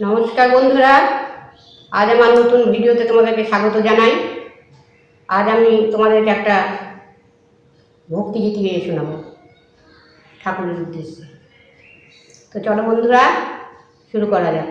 নমস্কার বন্ধুরা। আজ আমার নতুন ভিডিওতে তোমাদেরকে স্বাগত জানাই। আজ আমি তোমাদেরকে একটা ভক্তিগীতি গিয়ে শোনাবো ঠাকুরের উদ্দেশ্যে। তো চলো বন্ধুরা, শুরু করা যাক।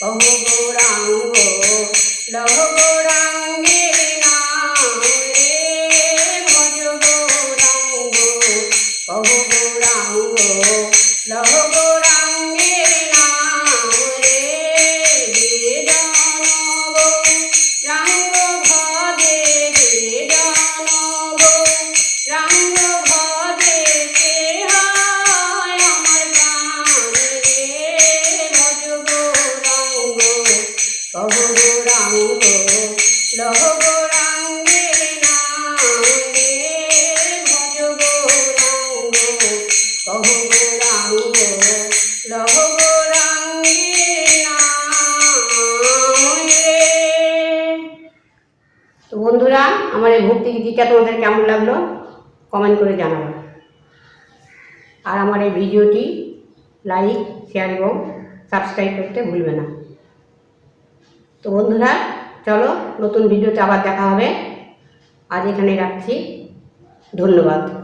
બહુ ગૌરાંગો લહો আমার এই ভক্তি গীতিকা তোমাদের কেমন লাগল? কমেন্ট করে জানাব। আর আমার এই ভিডিওটি লাইক শেয়ার এবং সাবস্ক্রাইব করতে ভুলবে না। তো বন্ধুরা, চলো নতুন ভিডিওতে আবার দেখা হবে। আজ এখানে রাখছি। ধন্যবাদ।